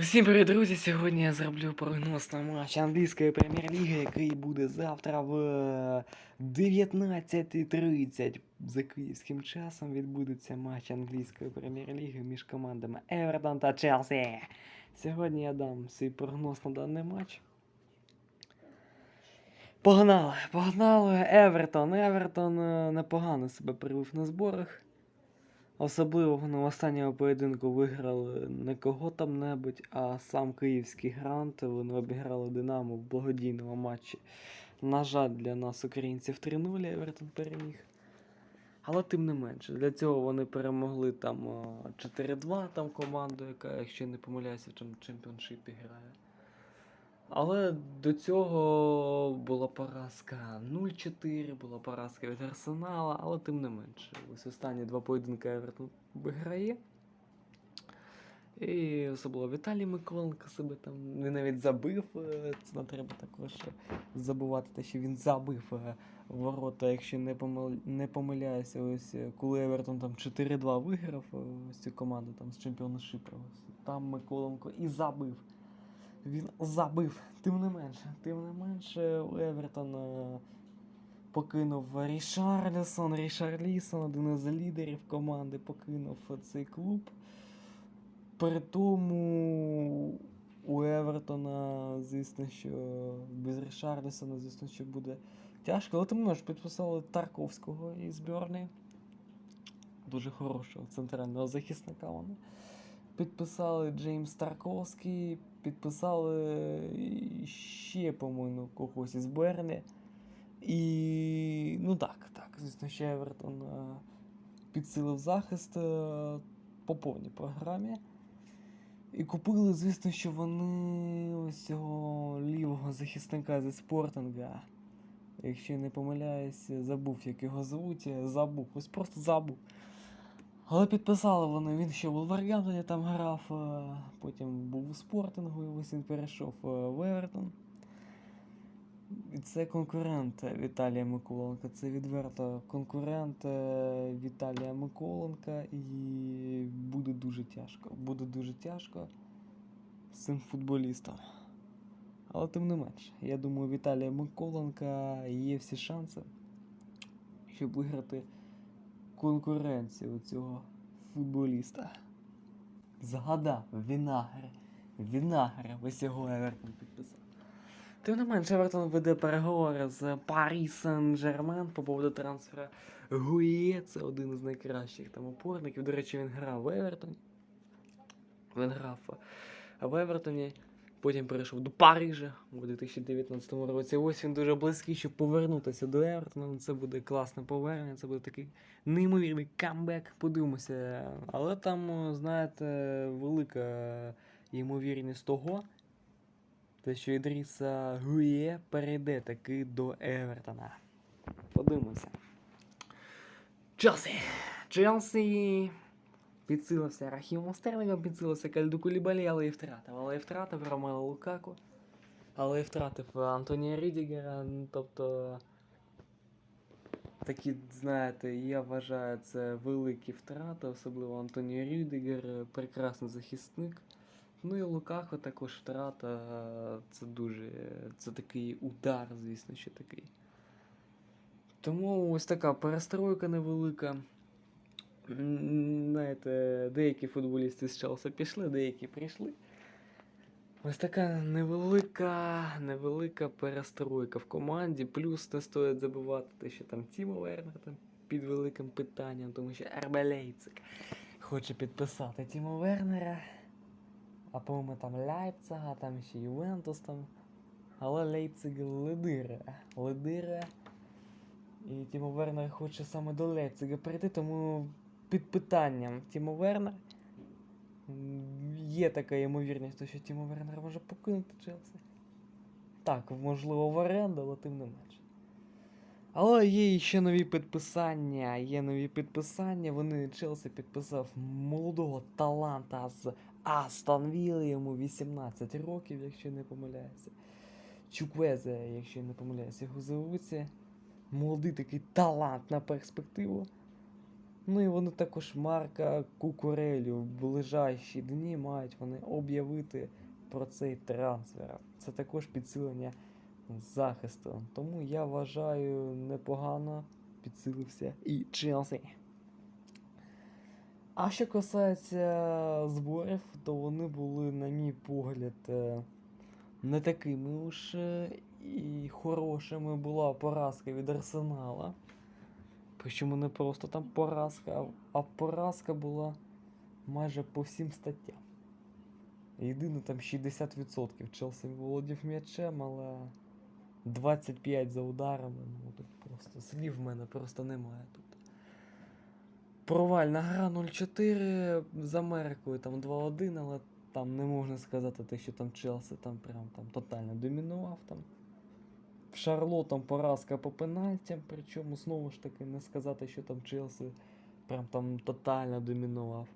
Усім привіт, друзі! Сьогодні я зроблю прогноз на матч англійської прем'єр-ліги, який буде завтра в е, 19.30 за київським часом. Відбудеться матч англійської прем'єр-ліги між командами Евертон та Челсі. Сьогодні я дам свій прогноз на даний матч. Погнали! Погнали! Евертон! Евертон е, непогано себе привив на зборах. Особливо вони в останньому поєдинку виграли не кого там небудь, а сам київський грант. Вони обіграли Динамо в благодійному матчі. На жаль, для нас, українців, 3-0 Евертон переміг. Але тим не менше, для цього вони перемогли там 4-2 там команду, яка, якщо не помиляюся, чем- чемпіоншипі грає. Але до цього була поразка 0-4, була поразка від Арсенала, але тим не менше. Ось останні два поєдинки Евертон виграє. І особливо Віталій Миколенко себе там він навіть забив. е, Це не треба також забувати, те, що він забив е, ворота, якщо не, помил... не помиляюся, ось е, коли Евертон там 4-2 виграв ось цю команду там з чемпіоншипу. Там Миколенко і забив. Він забив, тим не менше, тим не менше, у Евертона покинув Рішарлісон. Рішарлісон, один із лідерів команди, покинув цей клуб. При тому у Евертона, звісно, що без Рішарлісона, звісно, що буде тяжко. Але тим не підписали Тарковського із Бьорні. Дуже хорошого центрального захисника вони. Підписали Джеймс Тарковський, підписали ще, по-моєму, когось із Бернлі. І ну так, так, звісно, ще Евертон е, підсилив захист е, по повній програмі. І купили, звісно, що вони ось цього лівого захисника зі спортинга. Якщо не помиляюсь, забув, як його звуть, е, забув, ось просто забув. Але підписали вони, він ще в Вулвергемптоні там грав, е, потім був у спортингу, і ось він перейшов е, в Евертон. І це конкурент Віталія Миколенка. Це відверто конкурент е, Віталія Миколенка, і буде дуже тяжко. Буде дуже тяжко з цим футболістом. Але тим не менш, я думаю, Віталія Миколенка є всі шанси, щоб виграти конкуренцію цього футболіста. Згадав, Вінагер. Вінагер, ось його Евертон підписав. Тим не менше, Евертон веде переговори з Парі Сен-Жермен по поводу трансфера Гує. Це один із найкращих там опорників. До речі, він грав в Евертоні. Він грав в Евертоні. Потім перейшов до Парижа у 2019 році. Ось він дуже близький, щоб повернутися до Евертона. Ну, Це буде класне повернення, це буде такий неймовірний камбек. Подивимося. Але там, знаєте, велика ймовірність того, те, що Ідріса Гує перейде таки до Евертона. Подивимося. Челсі. Челсі підсилився Рахімом Стерлінгом, підсилився Кальду Кулібалі, але і втратив. Але і втратив Ромело Лукаку. Але і втратив Антонія Рідігера. Тобто. Такі, знаєте, я вважаю, це великі втрати, особливо Антоній Рюдігер, прекрасний захисник. Ну і Лукако також втрата. Це дуже. Це такий удар, звісно, що такий. Тому ось така перестройка невелика. Знаєте, деякі футболісти з Челса пішли, деякі прийшли. Ось така невелика, невелика перестройка в команді. Плюс не стоїть забувати те, що там Тімо Вернер там під великим питанням, тому що РБ Лейпциг хоче підписати Тімо Вернера. А по-моєму там Лейпцига, там ще Ювентус там. Але Лейпциг лидире. Лидире. І Тімо Вернер хоче саме до Лейпцига перейти, тому під питанням Тімо Вернер. Є така ймовірність, що Тімо Вернер може покинути Челсі. Так, можливо, в оренду, але тим не менше. Але є ще нові підписання. Є нові підписання. Вони Челсі підписав молодого таланта з Астон Вілли, йому 18 років, якщо не помиляюся. Чуквезе, якщо не помиляюся, його звуться. Молодий такий талант на перспективу. Ну і вони також Марка Кукурелю в ближайші дні мають вони об'явити про цей трансфер. Це також підсилення захисту. Тому я вважаю непогано підсилився і Челсі. А що касається зборів, то вони були, на мій погляд, е, не такими уж е, і хорошими була поразка від Арсенала. Причому не просто там поразка, а- поразка була майже по всім статтям. Єдине там 60% Челсі володів м'ячем, але 25 за ударами. Ну тут просто слів в мене просто немає тут. Провальна гра 0-4 з Америкою там 2-1, але там не можна сказати те, що там Челсі там прям там тотально домінував там. Шарлотом поразка по пенальтям, причому знову ж таки не сказати, що там Челсі прям там тотально домінував.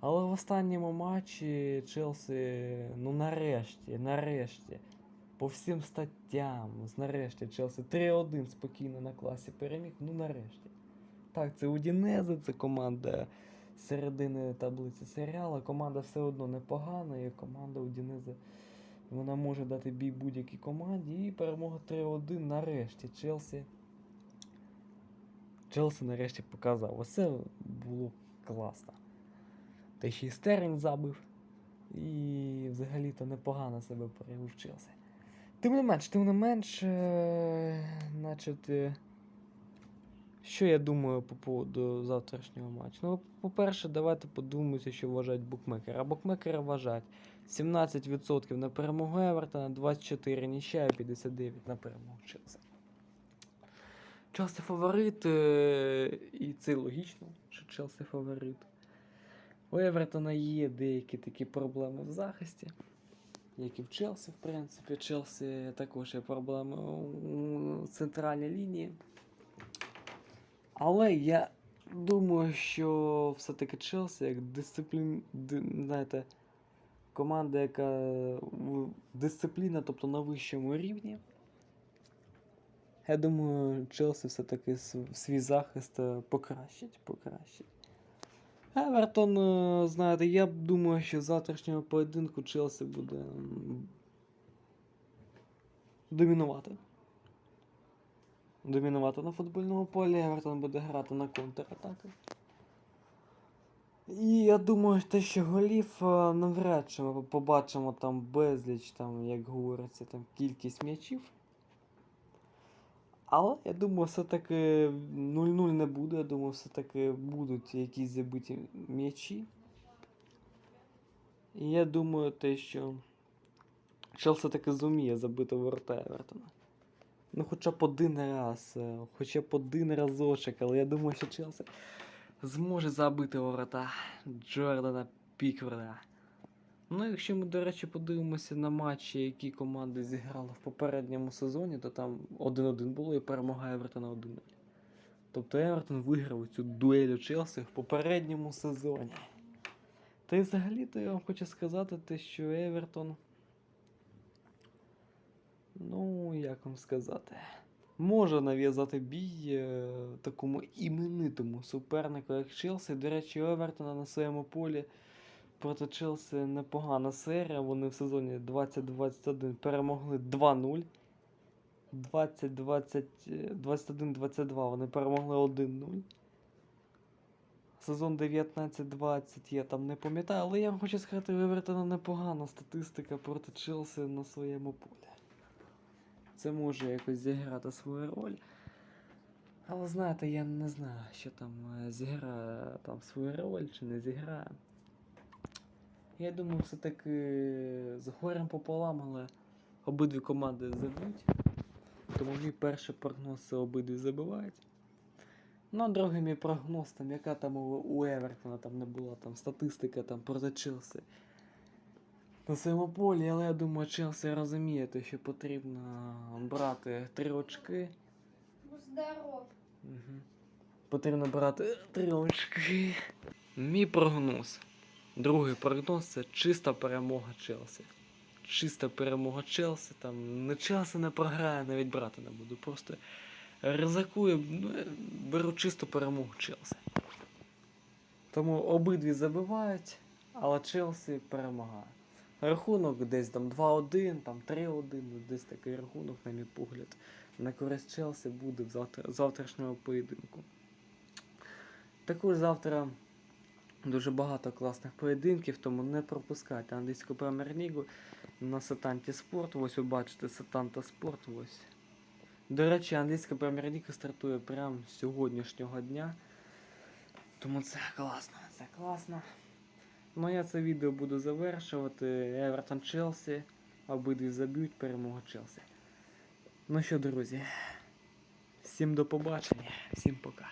Але в останньому матчі Челсі, ну нарешті, нарешті, по всім статтям, нарешті Челсі 3-1 спокійно на класі переміг, ну нарешті. Так, це Удінезе, це команда середини таблиці серіалу. Команда все одно непогана, і команда Удінезе вона може дати бій будь-якій команді. І перемога 3-1 нарешті. Челсі. Челсі нарешті показав. Оце було класно. Та ще й Стерінг забив. І взагалі-то непогано себе проявив Челсі. Тим не менш, тим не менш, е, значить, е, що я думаю по поводу завтрашнього матчу? Ну, по-перше, давайте подумаємо, що вважають букмекери. А букмекери вважають 17% на перемогу Евертона, 24 нічия, 59 на перемогу Челсі. Челсі фаворит, е, і це логічно, що Челсі фаворит. У Евертона є деякі такі проблеми в захисті, як і в Челсі, в принципі. Челсі також є проблеми у центральній лінії. Але я думаю, що все-таки Челсі як дисциплін, знаєте, команда, яка дисципліна, тобто на вищому рівні. Я думаю, Челсі все-таки свій захист е, покращить, покращить. Евертон, е, знаєте, я думаю, що в завтрашнього поєдинку Челсі буде домінувати. Домінувати на футбольному полі, Евертон буде грати на контратаки. І я думаю, те, що голів е, навряд чи ми побачимо там безліч, там, як говориться, там кількість м'ячів. Але я думаю, все-таки 0-0 не буде. Я думаю, все-таки будуть якісь забиті м'ячі. І я думаю, те, що Челсі таки зуміє забити ворота Евертона. Ну, хоча б один раз, е, хоча б один разочок, але я думаю, що Челсі зможе забити ворота Джордана Пікверда. Ну, якщо ми, до речі, подивимося на матчі, які команди зіграли в попередньому сезоні, то там 1-1 було і перемога Евертона 1-0. Тобто Евертон виграв цю дуель у Челсі в попередньому сезоні. Та й взагалі-то я вам хочу сказати, те, що Евертон. Ну, як вам сказати, може нав'язати бій е, такому іменитому супернику, як Челсі. До речі, у Евертона на своєму полі проти Челсі непогана серія. Вони в сезоні 2021 перемогли 2-0. 20-20, е, 21-22 вони перемогли 1-0. Сезон 19-20 я там не пам'ятаю, але я вам хочу сказати, Евертона непогана статистика проти Челсі на своєму полі. Це може якось зіграти свою роль. Але знаєте, я не знаю, що там е, зіграє там свою роль чи не зіграє. Я думаю, все-таки з горем пополам, але обидві команди заб'ють. Тому мій перший прогноз це обидві забивають. Ну, а другий мій прогноз, там, яка там у, у Евертона там не була там статистика там проти Челсі на своєму полі, але я думаю, Челсі розуміє, те, що потрібно брати три очки. Здоров. Угу. Потрібно брати три очки. Мій прогноз. Другий прогноз це чиста перемога Челсі. Чиста перемога Челсі. Там не Челсі не програє, навіть брати не буду. Просто ризикую, ну, беру чисту перемогу Челсі. Тому обидві забивають, але Челсі перемагає. Рахунок десь там 2-1, там 3-1, ну, десь такий рахунок, на мій погляд, на користь Челсі буде в завтра, завтрашнього поєдинку. Також завтра дуже багато класних поєдинків, тому не пропускайте англійську прем'єр-лігу на Сатанті Спорт. Ось ви бачите Сатанта Спорт. Ось. До речі, англійська прем'єр-ліга стартує прямо з сьогоднішнього дня. Тому це класно, це класно. Ну я це відео буду завершувати. Евертон Челсі. Обидві заб'ють перемогу Челсі. Ну що, друзі, всім до побачення, всім пока.